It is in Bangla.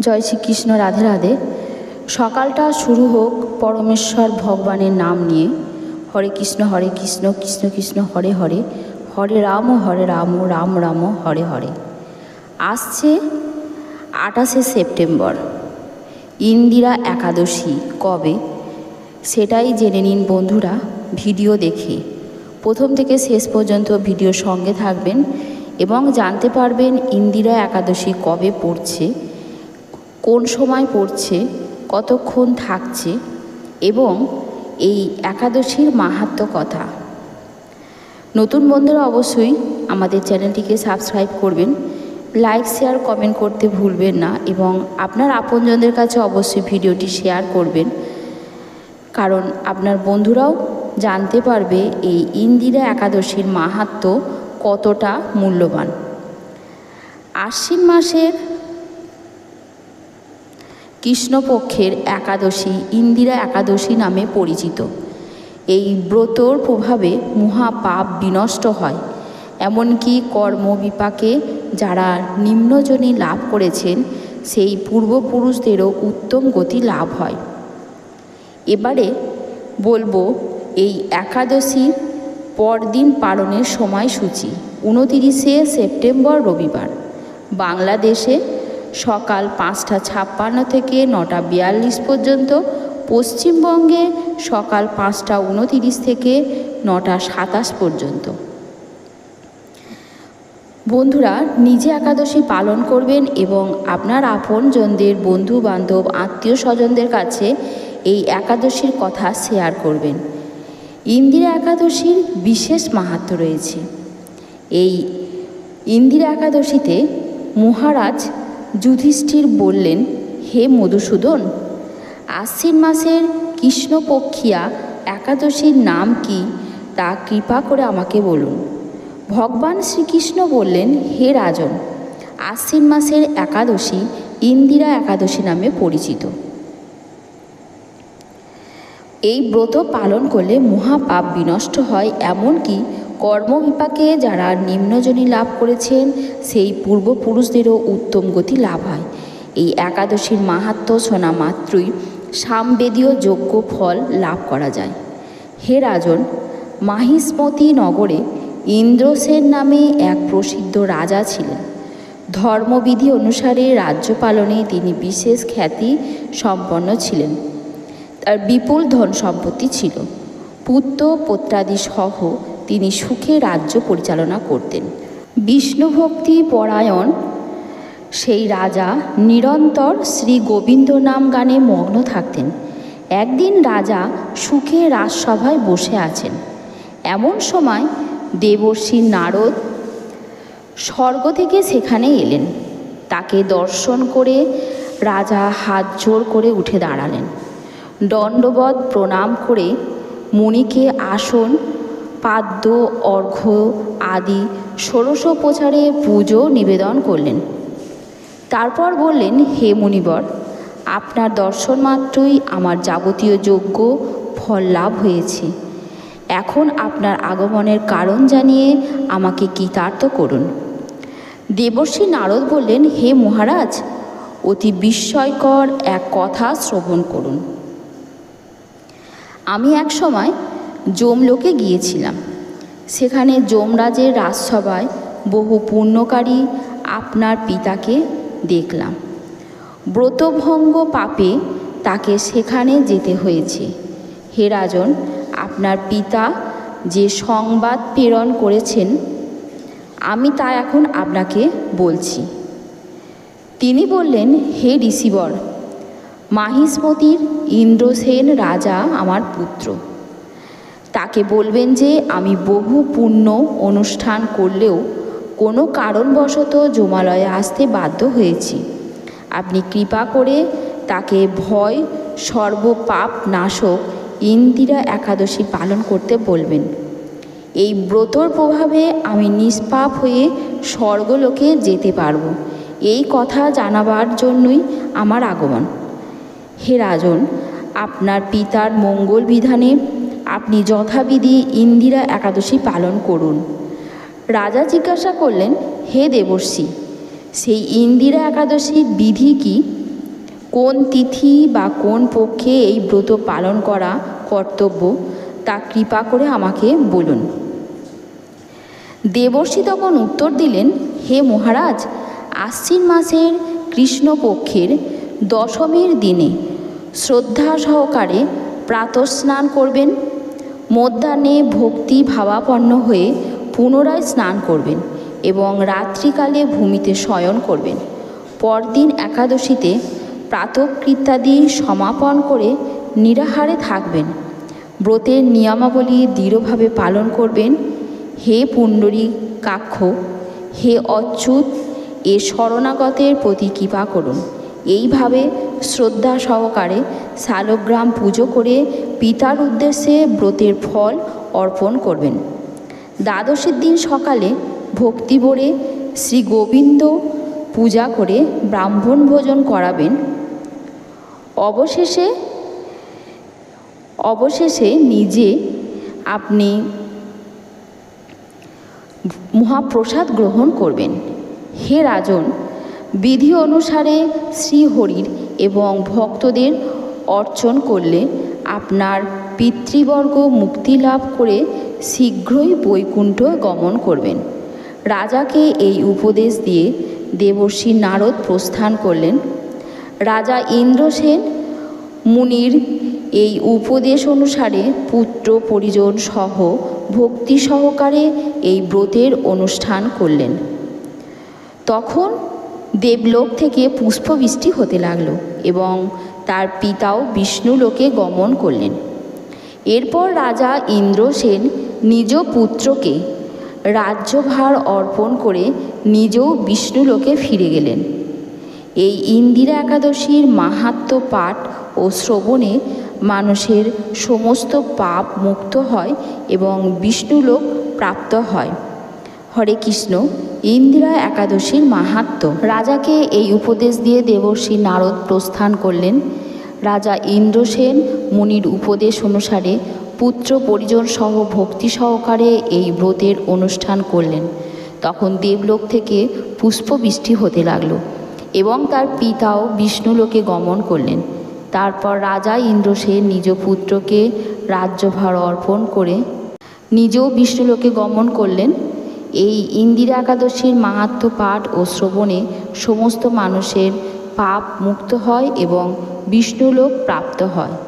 জয় শ্রীকৃষ্ণ, রাধে রাধে। সকালটা শুরু হোক পরমেশ্বর ভগবানের নাম নিয়ে। হরে কৃষ্ণ হরে কৃষ্ণ কৃষ্ণ কৃষ্ণ, হরে হরে। হরে রাম হরে রাম রাম রাম, হরে হরে। আসছে আঠাশে সেপ্টেম্বর। ইন্দিরা একাদশী, কবে? সেটাই জেনে নিন বন্ধুরা, ভিডিও দেখে। প্রথম থেকে শেষ পর্যন্ত ভিডিও সঙ্গে থাকবেন এবং জানতে পারবেন ইন্দিরা একাদশী কবে পড়ছে। কোন সময় পড়ছে, কতক্ষণ থাকছে এবং এই একাদশীর মাহাত্ম কথা। নতুন বন্ধুরা অবশ্যই আমাদের চ্যানেলটিকে সাবস্ক্রাইব করবেন, লাইক, শেয়ার, কমেন্ট করতে ভুলবেন না এবং আপনার আপনজনদের কাছে অবশ্যই ভিডিওটি শেয়ার করবেন। কারণ আপনার বন্ধুরাও জানতে পারবে এই ইন্দিরা একাদশীর মাহাত্ম কতটা মূল্যবান। আশ্বিন মাসের কৃষ্ণপক্ষের একাদশী ইন্দিরা একাদশী নামে পরিচিত। এই ব্রতর প্রভাবে মহাপাপ বিনষ্ট হয়। এমনকি কর্মবিপাকে যারা নিম্নজনী লাভ করেছেন, সেই পূর্বপুরুষদেরও উত্তম গতি লাভ হয়। এবারে বলব এই একাদশীর পরদিন পালনের সময়সূচি উনতিরিশে সেপ্টেম্বর রবিবার। বাংলাদেশে সকাল পাঁচটা ছাপ্পান্ন থেকে নটা বিয়াল্লিশ পর্যন্ত পশ্চিমবঙ্গে সকাল পাঁচটা উনতিরিশ থেকে নটা সাতাশ পর্যন্ত। বন্ধুরা, নিজে একাদশী পালন করবেন এবং আপনার আপনজনদের বন্ধু বান্ধব আত্মীয় স্বজনদের কাছে এই একাদশীর কথা শেয়ার করবেন। ইন্দিরা একাদশীর বিশেষ মাহাত্ম রয়েছে। এই ইন্দিরা একাদশীতে মহারাজ যুধিষ্ঠির বললেন, হে মধুসূদন, আশ্বিন মাসের কৃষ্ণপক্ষিয়া একাদশীর নাম কি তা কৃপা করে আমাকে বলুন। ভগবান শ্রীকৃষ্ণ বললেন, হে রাজন, আশ্বিন মাসের একাদশী ইন্দিরা একাদশী নামে পরিচিত। এই ব্রত পালন করলে মহাপাপ বিনষ্ট হয় এমনকি কর্মবিপাকে যারা নিম্নজনী লাভ করেছেন, সেই পূর্বপুরুষদেরও উত্তম গতি লাভ হয়। এই একাদশীর মাহাত্ম শোনা মাত্রই সামবেদীয় যোগ্য ফল লাভ করা যায়। হে রাজন, মাহিষ্মতি নগরে ইন্দ্রসেন নামে এক প্রসিদ্ধ রাজা ছিলেন। ধর্মবিধি অনুসারে রাজ্য পালনে তিনি বিশেষ খ্যাতি সম্পন্ন ছিলেন। তার বিপুল ধন সম্পত্তি ছিল। পুত্র, পত্রাদি সহ তিনি সুখে রাজ্য পরিচালনা করতেন। বিষ্ণুভক্তি পরায়ণ, সেই রাজা নিরন্তর শ্রী গোবিন্দ নাম গানে মগ্ন থাকতেন। একদিন রাজা সুখে রাজসভায় বসে আছেন। এমন সময় দেবর্ষী নারদ স্বর্গ থেকে সেখানে এলেন। তাকে দর্শন করে রাজা হাত জোর করে উঠে দাঁড়ালেন। দণ্ডবধ প্রণাম করে মণিকে আসন পাদ্য অর্ঘ্য আদি ষোড়শোপচারে পুজো নিবেদন করলেন। তারপর বললেন, হে মুনিবর, আপনার দর্শন মাত্রই আমার যাবতীয় যোগ্য ফল লাভ হয়েছে। এখন আপনার আগমনের কারণ জানিয়ে আমাকে কৃতার্থ করুন। দেবর্ষী নারদ বললেন, হে মহারাজ, অতি বিস্ময়কর এক কথা শ্রবণ করুন। আমি এক সময় জমলোকে গিয়েছিলাম। সেখানে যমরাজের রাজসভায় বহু পুণ্যকারী আপনার পিতাকে দেখলাম। ব্রতভঙ্গ পাপে তাকে সেখানে যেতে হয়েছে। হে রাজন, আপনার পিতা যে সংবাদ প্রেরণ করেছেন, আমি তা এখন আপনাকে বলছি। তিনি বললেন, হে ঋষিবর, মাহিষ্মতির ইন্দ্রসেন রাজা আমার পুত্র তাকে বলবেন যে, আমি বহু পুণ্য অনুষ্ঠান করলেও কোনো কারণবশত জমালয়ে আসতে বাধ্য হয়েছি। আপনি কৃপা করে তাকে ভয়, সর্বপাপ নাশক ইন্দিরা একাদশী পালন করতে বলবেন। এই ব্রতর প্রভাবে আমি নিষ্পাপ হয়ে স্বর্গলোকে যেতে পারব। এই কথা জানাবার জন্যই আমার আগমন। হে রাজন, আপনার পিতার মঙ্গল বিধানে আপনি যথাবিধি ইন্দিরা একাদশী পালন করুন। রাজা জিজ্ঞাসা করলেন, হে দেবর্ষি, সেই ইন্দিরা একাদশীর বিধি কি? কোন তিথি বা কোন পক্ষে এই ব্রত পালন করা কর্তব্য? তা কৃপা করে আমাকে বলুন। দেবর্ষি তখন উত্তর দিলেন, হে মহারাজ, আশ্বিন মাসের কৃষ্ণপক্ষের দশমীর দিনে শ্রদ্ধা সহকারে প্রাতঃস্নান করবেন। মধ্যাহ্নে ভক্তি ভাবাপন্ন হয়ে পুনরায় স্নান করবেন এবং রাত্রিকালে ভূমিতে শয়ন করবেন। পরদিন একাদশীতে প্রাতকৃত্যাদি সমাপন করে নিরাহারে থাকবেন। ব্রতের নিয়মাবলী দৃঢ়ভাবে পালন করবেন। হে পুণ্ডরী কাক্ষ, হে অচ্যুত, এ শরণাগতের প্রতি কৃপা করুন। এইভাবে শ্রদ্ধা সহকারে শালগ্রাম পুজো করে পিতার উদ্দেশ্যে ব্রতের ফল অর্পণ করবেন। দ্বাদশীর দিন সকালে ভক্তি ভরে শ্রী গোবিন্দ পূজা করে ব্রাহ্মণ ভোজন করাবেন। অবশেষে অবশেষে নিজে আপনি মহাপ্রসাদ গ্রহণ করবেন। হে রাজন, বিধি অনুসারে শ্রীহরির এবং ভক্তদের অর্চন করলে আপনার পিতৃবর্গ মুক্তি লাভ করে শীঘ্রই বৈকুণ্ঠ গমন করবেন। রাজাকে এই উপদেশ দিয়ে দেবর্ষী নারদ প্রস্থান করলেন। রাজা ইন্দ্রসেন মুনির এই উপদেশ অনুসারে পুত্র, পরিজন সহ ভক্তি সহকারে এই ব্রতের অনুষ্ঠান করলেন। তখন দেবলোক থেকে পুষ্পবৃষ্টি হতে লাগল এবং তার পিতাও বিষ্ণুলোকে গমন করলেন। এরপর রাজা ইন্দ্রসেন নিজ পুত্রকে রাজ্যভার অর্পণ করে নিজেও বিষ্ণুলোকে ফিরে গেলেন। এই ইন্দিরা একাদশীর মাহাত্ম্য পাঠ ও শ্রবণে মানুষের সমস্ত পাপ মুক্ত হয় এবং বিষ্ণুলোক প্রাপ্ত হয়। হরে কৃষ্ণ। ইন্দিরা একাদশীর মাহাত্ম্য রাজাকে এই উপদেশ দিয়ে দেবর্ষী নারদ প্রস্থান করলেন। রাজা ইন্দ্রসেন মুনির উপদেশ অনুসারে পুত্র পরিজন সহ ভক্তি সহকারে এই ব্রতের অনুষ্ঠান করলেন। তখন দেবলোক থেকে পুষ্পবৃষ্টি হতে লাগল এবং তার পিতাও বিষ্ণুলোকে গমন করলেন। তারপর রাজা ইন্দ্রসেন নিজ পুত্রকে রাজ্যভার অর্পণ করে নিজেও বিষ্ণুলোকে গমন করলেন। এই ইন্দিরা একাদশীর মাহাত্ম পাঠ ও শ্রবণে সমস্ত মানুষের পাপ মুক্ত হয় এবং বিষ্ণুলোক প্রাপ্ত হয়।